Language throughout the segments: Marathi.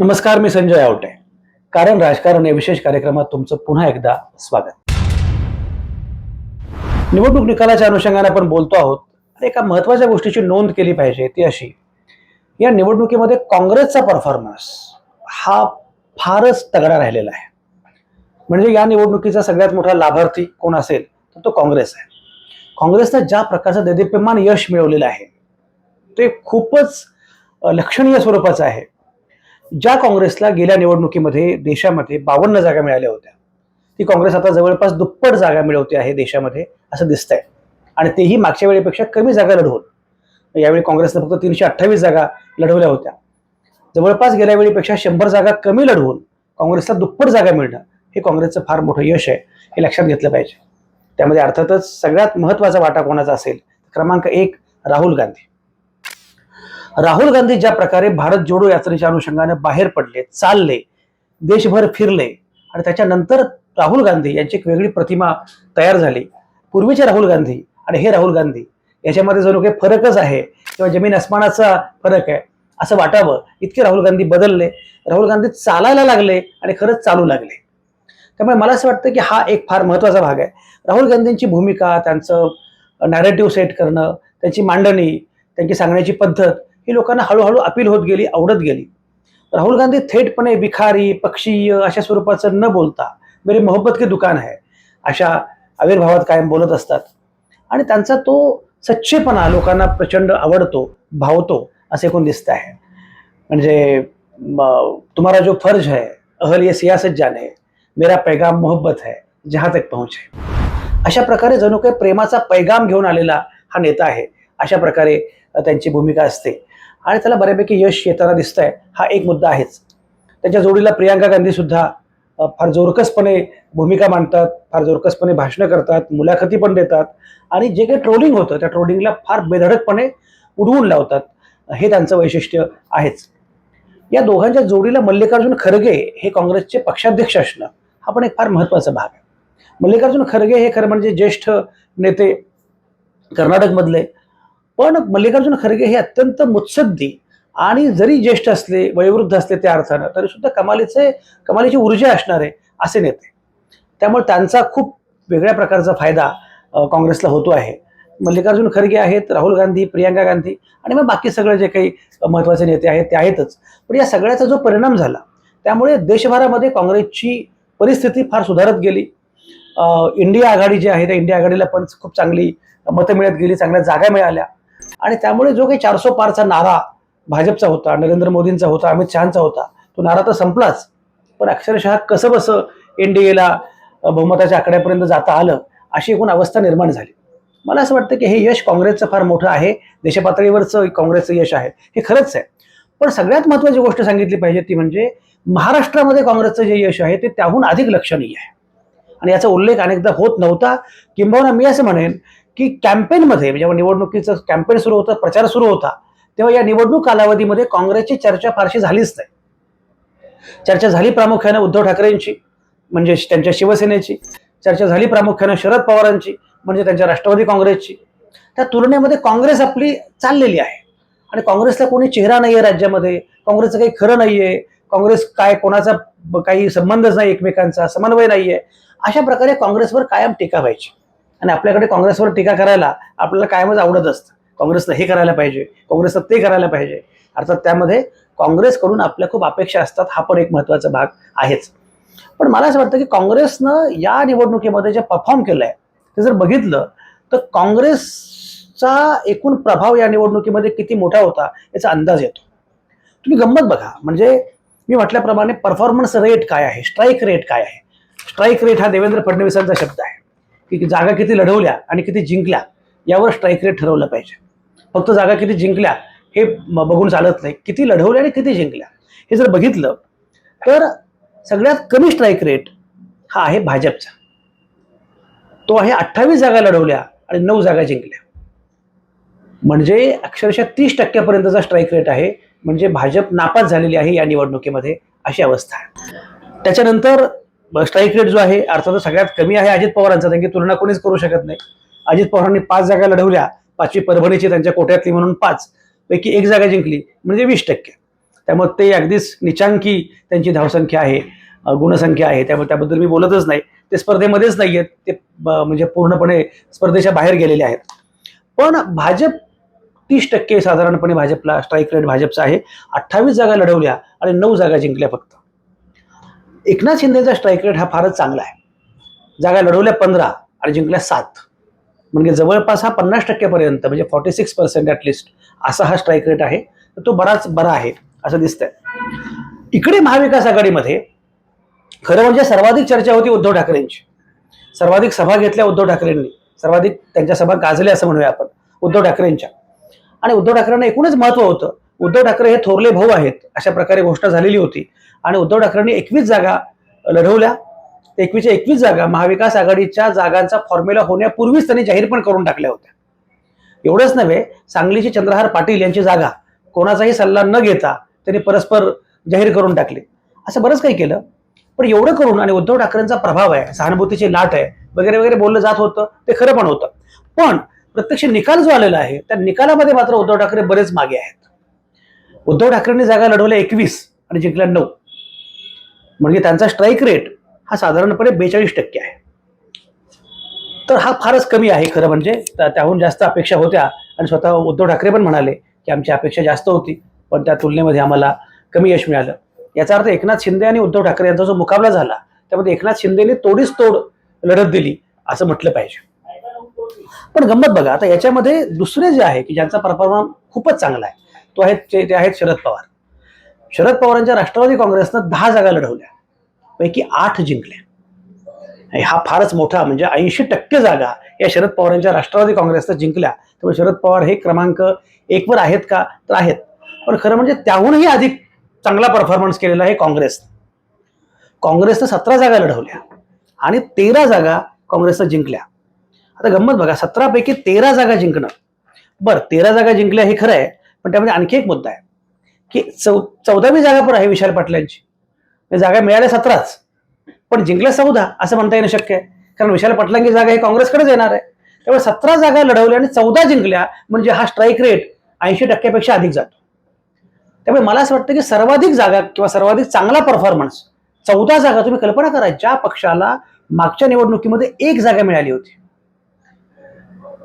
नमस्कार मी संजय आवटे. कारण राजकारण या विशेष कार्यक्रमात तुमचं पुन्हा एकदा स्वागत. निवडणूक निकालाच्या अनुषंगाने आपण बोलतो आहोत एका महत्त्वाच्या गोष्टीची नोंद केली पाहिजे ती अशी. या निवडणुकीमध्ये काँग्रेसचा परफॉर्मन्स हा फारच तगडा राहिलेला आहे. म्हणजे या निवडणुकीचा सगळ्यात मोठा लाभार्थी कोण असेल तर तो काँग्रेस आहे. काँग्रेसनं ज्या प्रकारचं देदीप्यमान यश मिळवलेलं आहे ते खूपच लक्षणीय स्वरूपाचं आहे. ज्या काँग्रेसला गेल्या निवडणुकीमध्ये देशामध्ये बावन्न जागा मिळाल्या होत्या ती काँग्रेस आता जवळपास दुप्पट जागा मिळवते आहे देशामध्ये असं दिसतंय. आणि तेही मागच्या वेळेपेक्षा कमी जागा लढवून. यावेळी काँग्रेसनं फक्त तीनशे अठ्ठावीस जागा लढवल्या होत्या. जवळपास गेल्या वेळीपेक्षा शंभर जागा कमी लढवून काँग्रेसला दुप्पट जागा मिळणं हे काँग्रेसचं फार मोठं यश आहे हे लक्षात घेतलं पाहिजे. त्यामध्ये अर्थातच सगळ्यात महत्त्वाचा वाटा कोणाचा असेल? क्रमांक एक राहुल गांधी. राहुल गांधी ज्या प्रकारे भारत जोडो यात्रेच्या अनुषंगाने बाहेर पडले चालले देशभर फिरले आणि त्याच्यानंतर राहुल गांधी यांची एक वेगळी प्रतिमा तयार झाली. पूर्वीचे राहुल गांधी आणि हे राहुल गांधी याच्यामध्ये जणू काही फरकच आहे किंवा जमीन अस्मानाचा फरक आहे असं वाटावं. इतके राहुल गांधी बदलले. राहुल गांधी चालायला लागले आणि खरंच चालू लागले. त्यामुळे मला असं वाटतं की हा एक फार महत्त्वाचा भाग आहे. राहुल गांधींची भूमिका त्यांचं नॅरेटिव्ह सेट करणं त्यांची मांडणी त्यांची सांगण्याची पद्धत ही लोकांना हळूहळू अपील होत गेली आवडत गेली. राहुल गांधी थेटपणे विखारी पक्षीय अशा स्वरूपाचं न बोलता मेरी मोहब्बत के दुकान आहे अशा आविर्भावात कायम बोलत असतात. आणि त्यांचा तो सच्चेपणा लोकांना प्रचंड आवडतो भावतो असे कोण दिसत आहे. म्हणजे तुम्हाला जो फर्ज है अहल ये सियासत जाने मेरा पैगाम मोहब्बत है जहां तक पहुंच है. अशा प्रकारे जणू काही प्रेमाचा पैगाम घेऊन आलेला हा नेता आहे. अशा प्रकारे त्यांची भूमिका असते. आणि त्याला बऱ्यापैकी यश येताना दिसतंय हा एक मुद्दा आहेच. त्याच्या जोडीला प्रियांका गांधी सुद्धा फार जोरकसपणे भूमिका मांडतात फार जोरकसपणे भाषणं करतात मुलाखती पण देतात आणि जे काही ट्रोलिंग होतं त्या ट्रोलिंगला फार बेधडकपणे उडवून लावतात. हे त्यांचं वैशिष्ट्य आहेच. या दोघांच्या जोडीला मल्लिकार्जुन खरगे हे काँग्रेसचे पक्षाध्यक्ष असणं हा पण एक फार महत्त्वाचा भाग आहे. मल्लिकार्जुन खरगे हे खरं म्हणजे ज्येष्ठ नेते कर्नाटकमधले पण मल्लिकार्जुन खरगे हे अत्यंत मुत्सद्दी आणि जरी ज्येष्ठ असले वयोवृद्ध असले त्या अर्थानं तरी सुद्धा कमालीचे कमालीची ऊर्जा असणारे असे नेते. त्यामुळे त्यांचा खूप वेगळ्या प्रकारचा फायदा काँग्रेसला होतो आहे. मल्लिकार्जुन खरगे आहेत राहुल गांधी प्रियांका गांधी आणि मग बाकी सगळे जे काही महत्त्वाचे नेते आहेत ते आहेतच. पण या सगळ्याचा जो परिणाम झाला त्यामुळे देशभरामध्ये काँग्रेसची परिस्थिती फार सुधारत गेली. इंडिया आघाडी जी आहे त्या इंडिया आघाडीला पण खूप चांगली मतं मिळत गेली चांगल्या जागा मिळाल्या. आणि त्यामुळे जो काही चारसो पारचा नारा भाजपचा होता नरेंद्र मोदींचा होता अमित शहाचा होता तो नारा तर संपलाच. पण अक्षरशः कसं बसं एन डी एला बहुमताच्या आकड्यापर्यंत जाता आलं अशी एकूण अवस्था निर्माण झाली. मला असं वाटतं की हे यश काँग्रेसचं फार मोठं आहे देशपातळीवरचं काँग्रेसचं यश आहे हे खरंच आहे. पण सगळ्यात महत्त्वाची गोष्ट सांगितली पाहिजे ती म्हणजे महाराष्ट्रामध्ये काँग्रेसचं जे यश आहे ते त्याहून अधिक लक्षणीय आहे. आणि याचा उल्लेख अनेकदा होत नव्हता. किंबहुना मी असं म्हणेन की कॅम्पेनमध्ये म्हणजे जेव्हा निवडणुकीचं कॅम्पेन सुरू होतं प्रचार सुरू होता तेव्हा या निवडणूक कालावधीमध्ये काँग्रेसची चर्चा फारशी झालीच नाही. चर्चा झाली प्रामुख्यानं उद्धव ठाकरेंची म्हणजे त्यांच्या शिवसेनेची. चर्चा झाली प्रामुख्यानं शरद पवारांची म्हणजे त्यांच्या राष्ट्रवादी काँग्रेसची. त्या तुलनेमध्ये काँग्रेस आपली चाललेली आहे. आणि काँग्रेसला कोणी चेहरा नाही आहे राज्यामध्ये काँग्रेसचं काही खरं नाही आहे काँग्रेस काय कोणाचा काही संबंधच नाही एकमेकांचा समन्वय नाही आहे अशा प्रकारे काँग्रेसवर कायम टीका व्हायची. आणि आपल्याकडे काँग्रेसवर टीका करायला आपल्याला कायमच आवडत असतं. काँग्रेसनं हे करायला पाहिजे काँग्रेसनं ते करायला पाहिजे. अर्थात त्यामध्ये काँग्रेसकडून आपल्या खूप अपेक्षा असतात हा पण एक महत्त्वाचा भाग आहेच. पण मला असं वाटतं की काँग्रेसनं या निवडणुकीमध्ये जे परफॉर्म केलं आहे ते जर बघितलं तर काँग्रेसचा एकूण प्रभाव या निवडणुकीमध्ये किती मोठा होता याचा अंदाज येतो. तुम्ही गंमत बघा म्हणजे मी म्हटल्याप्रमाणे परफॉर्मन्स रेट काय आहे स्ट्राईक रेट काय आहे? स्ट्राईक रेट हा देवेंद्र फडणवीसांचा शब्द आहे. की जागा किती लढवल्या आणि किती जिंकल्या यावर स्ट्राईक रेट ठरवलं पाहिजे. फक्त जागा किती जिंकल्या हे बघून चालत नाही. किती लढवल्या आणि किती जिंकल्या हे जर बघितलं तर सगळ्यात कमी स्ट्राईक रेट हा आहे भाजपचा. तो आहे अठ्ठावीस जागा लढवल्या आणि नऊ जागा जिंकल्या. म्हणजे अक्षरशः तीस टक्क्यापर्यंतचा स्ट्राईक रेट आहे. म्हणजे भाजप नापास झालेली आहे या निवडणुकीमध्ये अशी अवस्था आहे. त्याच्यानंतर स्ट्राईक रेट जो आहे अर्थातच सगळ्यात कमी आहे अजित पवारांचा त्यांची तुलना कोणीच करू शकत नाही. अजित पवारांनी पाच जागा लढवल्या पाचवी परभणीची त्यांच्या कोट्यातली म्हणून पाच. पैकी एक जागा जिंकली म्हणजे वीस टक्के. त्यामुळे ते अगदीच निचांकी त्यांची धावसंख्या आहे गुणसंख्या आहे. त्यामुळे त्याबद्दल मी बोलतच नाही. ते स्पर्धेमध्येच नाही आहेत ते म्हणजे पूर्णपणे स्पर्धेच्या बाहेर गेलेले आहेत. पण भाजप तीस टक्के साधारणपणे भाजपला स्ट्राईक रेट भाजपचा आहे. अठ्ठावीस जागा लढवल्या आणि नऊ जागा जिंकल्या फक्त. एकनाथ शिंदेचा स्ट्राईक रेट हा फारच चांगला आहे. जागा लढवल्या पंधरा आणि जिंकल्या सात. म्हणजे जवळपास हा पन्नास टक्क्यापर्यंत म्हणजे फॉर्टी सिक्स पर्सेंट ॲटलिस्ट असा हा स्ट्राईक रेट आहे. तर तो बराच बरा आहे असं दिसतंय. इकडे महाविकास आघाडीमध्ये खरं म्हणजे सर्वाधिक चर्चा होती उद्धव ठाकरेंची. सर्वाधिक सभा घेतल्या उद्धव ठाकरेंनी. सर्वाधिक त्यांच्या सभा गाजल्या असं म्हणूया आपण उद्धव ठाकरेंच्या. आणि उद्धव ठाकरेंना एकूणच महत्त्व होतं. उद्धव ठाकरे हे थोरले भाऊ आहेत अशा प्रकारे घोषणा झालेली होती. आणि उद्धव ठाकरेंनी एकवीस जागा लढवल्या. एकवीसच्या एकवीस जागा महाविकास आघाडीच्या जागांचा फॉर्म्युला होण्यापूर्वीच त्यांनी जाहीर पण करून टाकल्या होत्या. एवढंच नव्हे सांगलीचे चंद्रहार पाटील यांची जागा कोणाचाही सल्ला न घेता त्यांनी परस्पर जाहीर करून टाकले. असं बरंच काही केलं. पण एवढं करून आणि उद्धव ठाकरेंचा प्रभाव आहे सहानुभूतीची लाट आहे वगैरे वगैरे बोललं जात होतं ते खरं पण होतं. पण प्रत्यक्ष निकाल जो आलेला आहे त्या निकालामध्ये मात्र उद्धव ठाकरे बरेच मागे आहेत. उद्धव ठाकरेंनी जागा लढवल्या एकवीस आणि जिंकल्या नऊ. म्हणजे त्यांचा स्ट्राईक रेट हा साधारणपणे बेचाळीस टक्के आहे. तर हा फारच कमी आहे खरं म्हणजे. त्याहून जास्त अपेक्षा होत्या. आणि स्वतः उद्धव ठाकरे पण म्हणाले की आमची अपेक्षा जास्त होती. पण त्या तुलनेमध्ये आम्हाला कमी यश मिळालं. याचा अर्थ एकनाथ शिंदे आणि उद्धव ठाकरे यांचा जो मुकाबला झाला त्यामध्ये एकनाथ शिंदेने तोडीच तोड लढत दिली असं म्हटलं पाहिजे. पण गंमत बघा आता याच्यामध्ये दुसरे जे आहे की ज्यांचा परफॉर्मन्स खूपच चांगला आहे तो आहे ते ते आहेत शरद पवार. शरद पवारांच्या राष्ट्रवादी काँग्रेसनं दहा जागा लढवल्या. पैकी आठ जिंकल्या. हा फारच मोठा म्हणजे ऐंशी टक्के जागा या शरद पवारांच्या राष्ट्रवादी काँग्रेसनं जिंकल्या. त्यामुळे शरद पवार हे क्रमांक एकवर आहेत का? तर आहेत. पण खरं म्हणजे त्याहूनही अधिक चांगला परफॉर्मन्स केलेला आहे काँग्रेस. काँग्रेसनं सतरा जागा लढवल्या आणि तेरा जागा काँग्रेसनं जिंकल्या. आता गंमत बघा सतरापैकी तेरा जागा जिंकणं. बरं तेरा जागा जिंकल्या हे खरं आहे पण त्यामध्ये आणखी एक मुद्दा आहे. की चौ चौदावी जागा पण आहे विशाल पाटलांची. म्हणजे जागा मिळाल्या सतराच. पण जिंकल्या चौदा असं म्हणता येणं शक्य आहे. कारण विशाल पाटलांची जागा ही काँग्रेसकडेच येणार आहे. त्यामुळे सतरा जागा लढवल्या आणि चौदा जिंकल्या म्हणजे हा स्ट्राईक रेट ऐंशी टक्क्यापेक्षा अधिक जातो. त्यामुळे मला असं वाटतं की सर्वाधिक जागा किंवा सर्वाधिक चांगला परफॉर्मन्स चौदा जागा तुम्ही कल्पना करा ज्या पक्षाला मागच्या निवडणुकीमध्ये एक जागा मिळाली होती.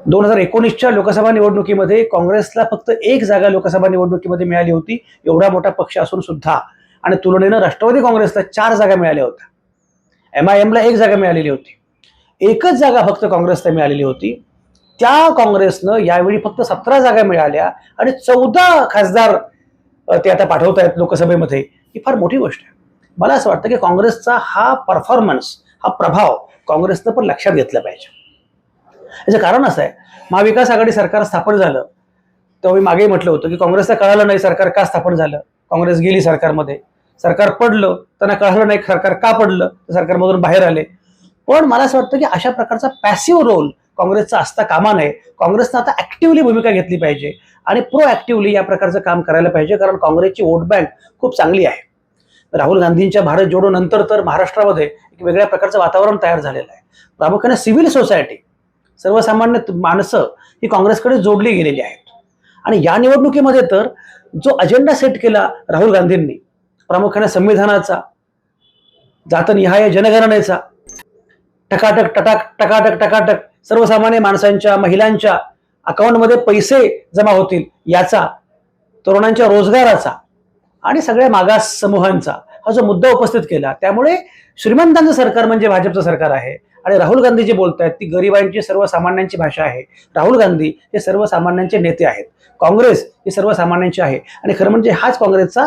दोन हजार एकोणीसच्या लोकसभा निवडणुकीमध्ये काँग्रेसला फक्त एक जागा लोकसभा निवडणुकीमध्ये मिळाली होती. एवढा मोठा पक्ष असून सुद्धा. आणि तुलनेनं राष्ट्रवादी काँग्रेसला चार जागा मिळाल्या होत्या. एम आय एमला एक जागा मिळालेली होती. एकच जागा फक्त काँग्रेसला मिळालेली होती. त्या काँग्रेसनं यावेळी फक्त सतरा जागा मिळाल्या आणि चौदा खासदार ते आता पाठवत आहेत लोकसभेमध्ये. ही फार मोठी गोष्ट आहे. मला असं वाटतं की काँग्रेसचा हा परफॉर्मन्स हा प्रभाव काँग्रेसनं पण लक्षात घेतला पाहिजे. याचं कारण असं आहे. महाविकास आघाडी सरकार स्थापन झालं तेव्हा मी मागेही म्हटलं होतं की काँग्रेसला कळालं नाही सरकार का स्थापन झालं. काँग्रेस गेली सरकारमध्ये. सरकार पडलं त्यांना कळलं नाही सरकार का पडलं सरकारमधून बाहेर आले. पण मला असं वाटतं की अशा प्रकारचा पॅसिव्ह रोल काँग्रेसचा असता कामा नये. काँग्रेसनं आता ऍक्टिव्हली भूमिका घेतली पाहिजे आणि प्रो ऍक्टिव्हली या प्रकारचं काम करायला पाहिजे कारण काँग्रेसची वोट बँक खूप चांगली आहे. राहुल गांधींच्या भारत जोडो नंतर तर महाराष्ट्रामध्ये एक वेगळ्या प्रकारचं वातावरण तयार झालेलं आहे. प्रामुख्याने सिव्हिल सोसायटी सर्वसामान्य माणसं ही काँग्रेसकडे जोडली गेलेली आहेत. आणि या निवडणुकीमध्ये तर जो अजेंडा सेट केला राहुल गांधींनी प्रामुख्याने संविधानाचा जातनिहाय जनगणनेचा टकाटक टटाक टकाटक टकाटक सर्वसामान्य माणसांच्या महिलांच्या अकाउंटमध्ये पैसे जमा होतील याचा तरुणांच्या रोजगाराचा आणि सगळ्या मागास समूहांचा हा जो मुद्दा उपस्थित केला त्यामुळे श्रीमंतांचं सरकार म्हणजे भाजपचं सरकार आहे. आणि राहुल गांधी जे बोलत आहेत ती गरिबांची सर्वसामान्यांची भाषा आहे. राहुल गांधी हे सर्वसामान्यांचे नेते आहेत. काँग्रेस हे सर्वसामान्यांची आहे. आणि खरं म्हणजे हाच काँग्रेसचा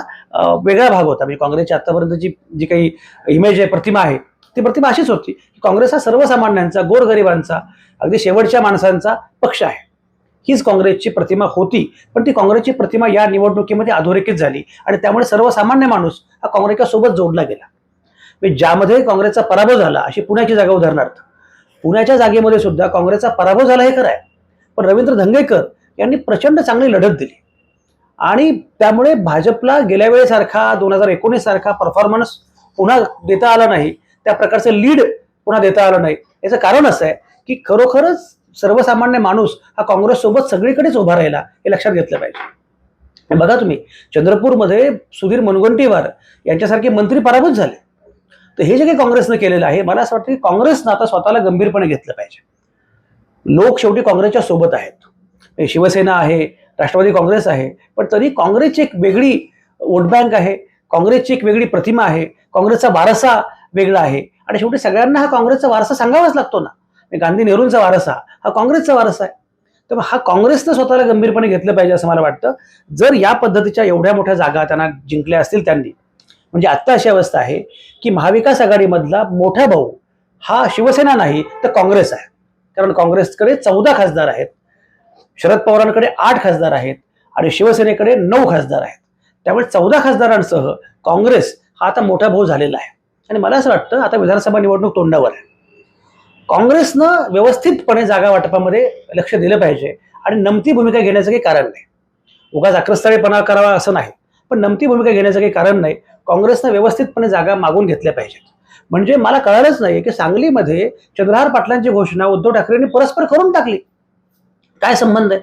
वेगळा भाग होता. म्हणजे काँग्रेसची आतापर्यंतची जी काही इमेज आहे प्रतिमा आहे ती प्रतिमा अशीच होती. की काँग्रेस हा सर्वसामान्यांचा गोरगरिबांचा अगदी शेवटच्या माणसांचा पक्ष आहे. हीच काँग्रेसची प्रतिमा होती. पण ती काँग्रेसची प्रतिमा या निवडणुकीमध्ये अधोरेखित झाली. आणि त्यामुळे सर्वसामान्य माणूस हा काँग्रेसच्या सोबत जोडला गेला. म्हणजे ज्यामध्ये काँग्रेसचा पराभव झाला अशी पुण्याची जागा उदाहरणार्थ. पुण्याच्या जागेमध्ये सुद्धा काँग्रेसचा पराभव झाला हे खरं आहे. पण रवींद्र धंगेकर यांनी प्रचंड चांगली लढत दिली. आणि त्यामुळे भाजपला गेल्या वेळेसारखा दोन हजार एकोणीस सारखा परफॉर्मन्स पुन्हा देता आला नाही. त्या प्रकारचं लीड पुन्हा देता आलं नाही. याचं कारण असं आहे की खरोखरच सर्वसामान्य माणूस हा काँग्रेस सोबत सगळीकडेच उभा राहिला हे लक्षात घेतलं पाहिजे. बघा तुम्ही चंद्रपूरमध्ये सुधीर मुनगंटीवार यांच्यासारखे मंत्री पराभूत झाले. तर हे जे काही काँग्रेसनं केलेलं आहे मला असं वाटतं की काँग्रेसनं आता स्वतःला गंभीरपणे घेतलं पाहिजे. लोक शेवटी काँग्रेसच्या सोबत आहेत. शिवसेना आहे राष्ट्रवादी काँग्रेस आहे पण तरी काँग्रेसची एक वेगळी वोट बँक आहे काँग्रेसची एक वेगळी प्रतिमा आहे काँग्रेसचा वारसा वेगळा आहे. आणि शेवटी सगळ्यांना हा काँग्रेसचा वारसा सांगावाच लागतो ना. गांधी नेहरूंचा वारसा हा काँग्रेसचा वारसा आहे. तर हा काँग्रेसनं स्वतःला गंभीरपणे घेतलं पाहिजे असं मला वाटतं. जर या पद्धतीच्या एवढ्या मोठ्या जागा त्यांना जिंकल्या असतील त्यांनी म्हणजे आत्ता अशी अवस्था आहे की महाविकास आघाडीमधला मोठा भाऊ हा शिवसेना नाही तर काँग्रेस आहे. कारण काँग्रेसकडे चौदा खासदार आहेत. शरद पवारांकडे आठ खासदार आहेत आणि शिवसेनेकडे नऊ खासदार आहेत. त्यामुळे चौदा खासदारांसह काँग्रेस हा आता मोठा भाऊ झालेला आहे. आणि मला असं वाटतं आता विधानसभा निवडणूक तोंडावर आहे. काँग्रेसनं व्यवस्थितपणे जागा वाटपामध्ये लक्ष दिलं पाहिजे आणि नमती भूमिका घेण्याचं काही कारण नाही. उगाच आक्रस्थळेपणा करावा असं नाही. पण नमती भूमिका घेण्याचं काही कारण नाही. काँग्रेसनं व्यवस्थितपणे जागा मागून घेतल्या पाहिजेत. म्हणजे मला कळालंच नाही की सांगलीमध्ये चंद्रहार पाटलांची घोषणा उद्धव ठाकरेंनी परस्पर करून टाकली. काय संबंध आहे?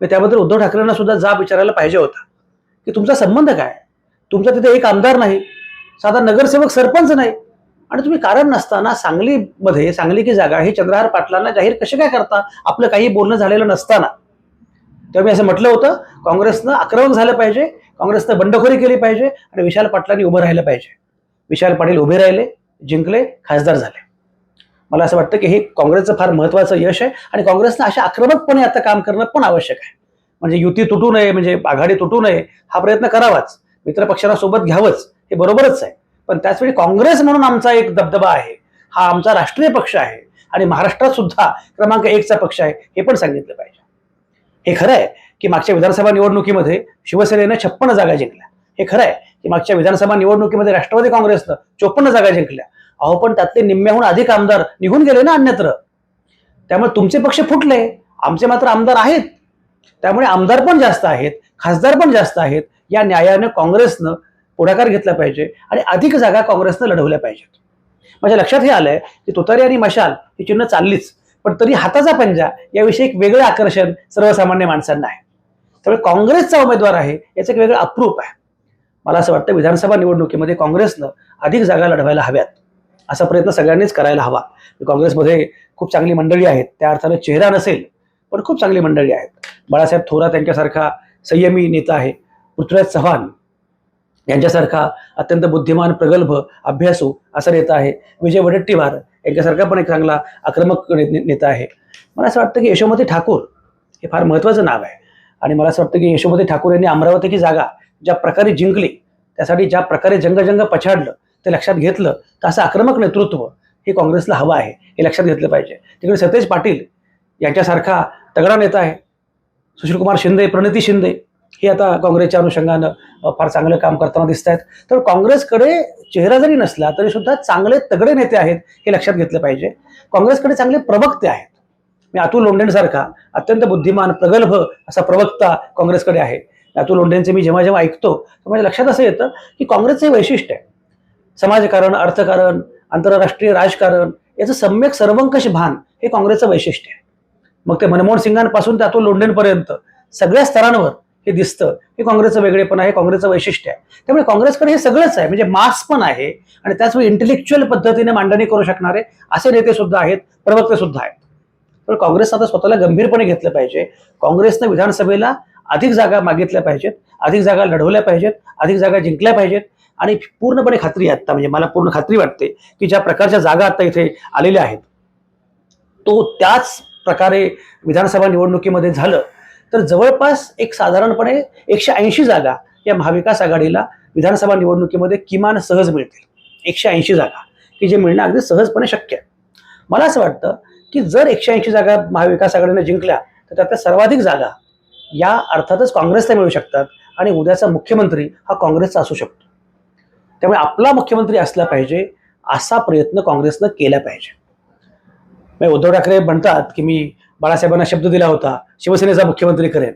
मी त्याबद्दल उद्धव ठाकरेंना सुद्धा जाब विचारायला पाहिजे होता. की तुमचा संबंध काय? तुमचा तिथे एक आमदार नाही. साधा नगरसेवक सरपंच नाही. आणि तुम्ही कारण नसताना सांगलीमध्ये सांगली की जागा ही चंद्रहार पाटलांना जाहीर कसे काय करता? आपलं काही बोलणं झालेलं नसताना. तेव्हा मी असं म्हटलं होतं काँग्रेसनं आक्रमक झालं पाहिजे काँग्रेसनं बंडखोरी केली पाहिजे आणि विशाल पाटलांनी उभं राहिलं पाहिजे. विशाल पाटील उभे राहिले जिंकले खासदार झाले. मला असं वाटतं की हे काँग्रेसचं फार महत्त्वाचं यश आहे आणि काँग्रेसनं अशा आक्रमकपणे आता काम करणं पण आवश्यक आहे. म्हणजे युती तुटू नये म्हणजे आघाडी तुटू नये हा प्रयत्न करावाच. मित्रपक्षांना सोबत घ्यावंच हे बरोबरच आहे. पण त्याचवेळी काँग्रेस म्हणून आमचा एक दबदबा आहे. हा आमचा राष्ट्रीय पक्ष आहे. आणि महाराष्ट्रात सुद्धा क्रमांक एकचा पक्ष आहे हे पण सांगितलं पाहिजे. हे खरं आहे की मागच्या विधानसभा निवडणुकीमध्ये शिवसेनेनं छप्पन्न जागा जिंकल्या. हे खरं आहे की मागच्या विधानसभा निवडणुकीमध्ये राष्ट्रवादी काँग्रेसनं चोपन्न जागा जिंकल्या. अहो पण त्यातले निम्म्याहून अधिक आमदार निघून गेले ना अन्यत्र. त्यामुळे तुमचे पक्ष फुटले. आमचे मात्र आमदार आहेत. त्यामुळे आमदार पण जास्त आहेत खासदार पण जास्त आहेत. या न्यायानं काँग्रेसनं पुढाकार घेतला पाहिजे आणि अधिक जागा काँग्रेसनं लढवल्या पाहिजेत. माझ्या लक्षात हे आलंय की तुतारी आणि मशाल ही चिन्ह चाललीच. पण तरी हाताचा पंजा याविषयी एक वेगळं आकर्षण सर्वसामान्य माणसांना आहे. त्यामुळे काँग्रेसचा उमेदवार आहे याचं एक वेगळं अप्रूप आहे. मला असं वाटतं विधानसभा निवडणुकीमध्ये काँग्रेसनं अधिक जागा लढवायला हव्यात असा प्रयत्न सगळ्यांनीच करायला हवा. काँग्रेसमध्ये खूप चांगली मंडळी आहेत त्या अर्थानं चेहरा नसेल पण खूप चांगली मंडळी आहेत. बाळासाहेब थोरात यांच्यासारखा संयमी नेता आहे. पृथ्वीराज चव्हाण यांच्यासारखा अत्यंत बुद्धिमान प्रगल्भ अभ्यासू असा नेता आहे. विजय वडेट्टीवार यांच्यासारखा पण एक चांगला आक्रमक नेता आहे. मला असं वाटतं की यशोमती ठाकूर हे फार महत्त्वाचं नाव आहे. आणि मला असं वाटतं की यशोमती ठाकूर यांनी अमरावतीची जागा ज्या प्रकारे जिंकली त्यासाठी ज्या प्रकारे जंगजंग पछाडलं ते लक्षात घेतलं तर असं आक्रमक नेतृत्व हे काँग्रेसला हवं आहे हे लक्षात घेतलं पाहिजे. तिकडे सतेज पाटील यांच्यासारखा तगडा नेता आहे. सुशीलकुमार शिंदे प्रणिती शिंदे हे आता काँग्रेसच्या अनुषंगानं फार चांगलं काम करताना दिसत आहेत तर काँग्रेसकडे चेहरा जरी नसला तरी सुद्धा चांगले तगडे नेते आहेत हे लक्षात घेतलं पाहिजे. काँग्रेसकडे चांगले प्रवक्ते आहेत. मी अतुल लोंढेंसारखा अत्यंत बुद्धिमान प्रगल्भ असा प्रवक्ता काँग्रेसकडे आहे. अतुल लोंढेंचे मी जेव्हा जेव्हा ऐकतो तर माझ्या लक्षात असं येतं की काँग्रेसचं हे वैशिष्ट्य आहे. समाजकारण अर्थकारण आंतरराष्ट्रीय राजकारण याचं सम्यक सर्वंकष भान हे काँग्रेसचं वैशिष्ट्य आहे. मग ते मनमोहन सिंगांपासून ते अतुल लोंढेंपर्यंत सगळ्या स्तरांवर हे दिसतं. हे काँग्रेसचं वेगळेपण आहे काँग्रेसचं वैशिष्ट्य आहे. त्यामुळे काँग्रेसकडे हे सगळंच आहे. म्हणजे मास पण आहे आणि त्याचवेळी इंटेलेक्च्युअल पद्धतीने मांडणी करू शकणारे असे नेते सुद्धा आहेत प्रवक्ते सुद्धा आहेत. तर काँग्रेसनं आता स्वतःला गंभीरपणे घेतलं पाहिजे. काँग्रेसनं विधानसभेला अधिक जागा मागितल्या पाहिजेत अधिक जागा लढवल्या पाहिजेत अधिक जागा जिंकल्या पाहिजेत आणि पूर्णपणे खात्री आहे आता. म्हणजे मला पूर्ण खात्री वाटते की ज्या प्रकारच्या जागा आता इथे आलेल्या आहेत तो त्याच प्रकारे विधानसभा निवडणुकीमध्ये झालं तर जवळपास एक साधारणपणे एकशे ऐंशी जागा या महाविकास आघाडीला विधानसभा निवडणुकीमध्ये किमान सहज मिळतील. एकशे ऐंशी जागा की जे मिळणं अगदी सहजपणे शक्य आहे. मला असं वाटतं की जर एकशे ऐंशी जागा महाविकास आघाडीने जिंकल्या तर त्यातल्या सर्वाधिक जागा या अर्थातच काँग्रेसला मिळू शकतात आणि उद्याचा मुख्यमंत्री हा काँग्रेसचा असू शकतो. त्यामुळे आपला मुख्यमंत्री असला पाहिजे असा प्रयत्न काँग्रेसनं केला पाहिजे. उद्धव ठाकरे म्हणतात की मी बाळासाहेबांना शब्द दिला होता शिवसेनेचा मुख्यमंत्री करेन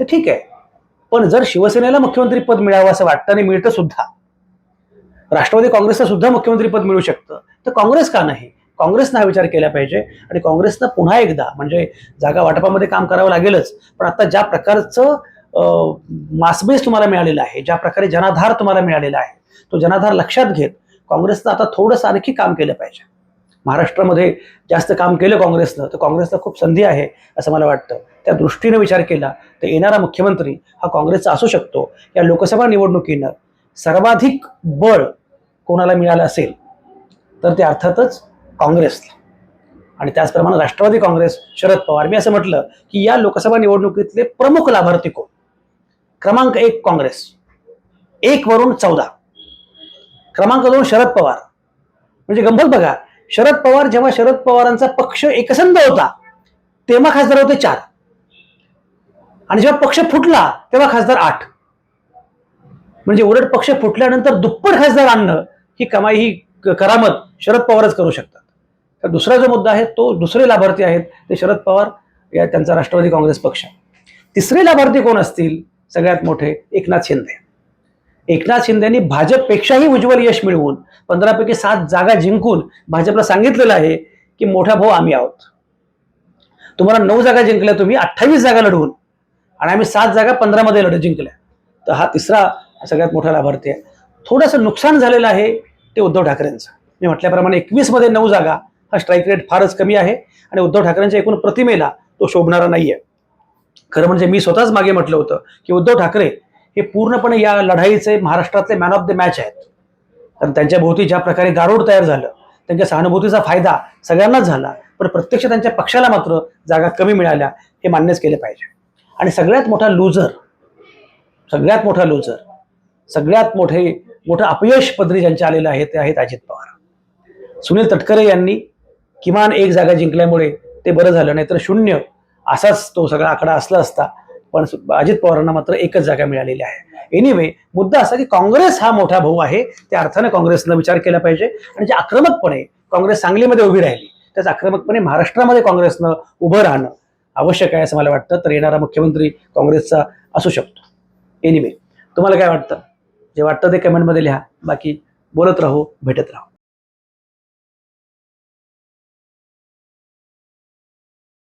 तर ठीक आहे. पण जर शिवसेनेला मुख्यमंत्री पद मिळावं असं वाटतं आणि मिळतं सुद्धा राष्ट्रवादी काँग्रेसला सुद्धा मुख्यमंत्री पद मिळू शकतं तर काँग्रेस का नाही? काँग्रेसनं हा विचार केला पाहिजे आणि काँग्रेसनं पुन्हा एकदा म्हणजे जागा वाटपामध्ये काम करावं लागेलच पण आता ज्या प्रकारचं मासबेस तुम्हाला मिळालेला आहे ज्या प्रकारे जनाधार तुम्हाला मिळालेला आहे तो जनाधार लक्षात घेत काँग्रेसनं आता थोडंसं आणखी काम केलं पाहिजे. महाराष्ट्रामध्ये जास्त काम केलं काँग्रेसनं तर काँग्रेसला खूप संधी आहे असं मला वाटतं. त्या दृष्टीने विचार केला तर येणारा मुख्यमंत्री हा काँग्रेसचा असू शकतो. या लोकसभा निवडणुकीनं सर्वाधिक बळ कोणाला मिळालं असेल तर ते अर्थातच काँग्रेसला. आणि त्याचप्रमाणे राष्ट्रवादी काँग्रेस शरद पवार. मी असं म्हटलं की या लोकसभा निवडणुकीतले प्रमुख लाभार्थी कोण? क्रमांक एक काँग्रेस एक वरून चौदा. क्रमांक दोन शरद पवार. म्हणजे गंमत बघा शरद पवार जेव्हा शरद पवारांचा पक्ष एकसंध होता तेव्हा खासदार होते चार. आणि जेव्हा पक्ष फुटला तेव्हा खासदार आठ. म्हणजे उलट पक्ष फुटल्यानंतर दुप्पट खासदार आणणं ही कमाई ही करामत शरद पवारच करू शकतात. तर दुसरा जो मुद्दा आहे तो दुसरे लाभार्थी आहेत ते शरद पवार या त्यांचा राष्ट्रवादी काँग्रेस पक्ष. तिसरे लाभार्थी कोण असतील? सगळ्यात मोठे एकनाथ शिंदे. एकनाथ शिंदेनी भाजपपेक्षाही उज्ज्वल यश मिळवून पंधरापैकी सात जागा जिंकून भाजपला सांगितलेलं आहे की मोठा भाऊ आम्ही आहोत. तुम्हाला नऊ जागा जिंकल्या तुम्ही अठ्ठावीस जागा लढवून आणि आम्ही सात जागा पंधरामध्ये लढत जिंकल्या. तर हा तिसरा सगळ्यात मोठा लाभार्थी आहे. थोडंसं नुकसान झालेलं आहे ते उद्धव ठाकरेंचं. मी म्हटल्याप्रमाणे एकवीसमध्ये नऊ जागा हा स्ट्राईक रेट फारच कमी आहे आणि उद्धव ठाकरेंच्या एकूण प्रतिमेला तो शोभणारा नाही आहे खरं म्हणजे मी स्वतःच मागे म्हटलं होतं की उद्धव ठाकरे हे पूर्णपणे या लढाईचे महाराष्ट्रातले मॅन ऑफ द मॅच आहेत. कारण त्यांच्या भोवती ज्या प्रकारे गारूड तयार झालं त्यांच्या सहानुभूतीचा फायदा सगळ्यांनाच झाला पण प्रत्यक्ष त्यांच्या पक्षाला मात्र जागा कमी मिळाल्या हे मान्यच केले पाहिजे. आणि सगळ्यात मोठा लूजर सगळ्यात मोठा लूजर सगळ्यात मोठे मोठं अपयश पदरी ज्यांच्या आलेलं आहे ते आहेत अजित पवार. सुनील तटकरे यांनी किमान एक जागा जिंकल्यामुळे ते बरं झालं नाहीतर शून्य असाच तो सगळा आकडा असला असता पण अजित पवारांना मात्र एकच जागा मिळालेली आहे. एनिवे मुद्दा असा की काँग्रेस हा मोठा भाऊ आहे त्या अर्थाने काँग्रेसनं विचार केला पाहिजे. आणि जे आक्रमकपणे काँग्रेस सांगलीमध्ये उभी राहिली त्याच आक्रमकपणे महाराष्ट्रामध्ये काँग्रेसनं उभं राहणं आवश्यक आहे असं मला वाटतं. तर येणारा मुख्यमंत्री काँग्रेसचा असू शकतो. एनिवे तुम्हाला काय वाटतं? जे वाटतं ते कमेंटमध्ये लिहा. बाकी बोलत राहू भेटत राहू.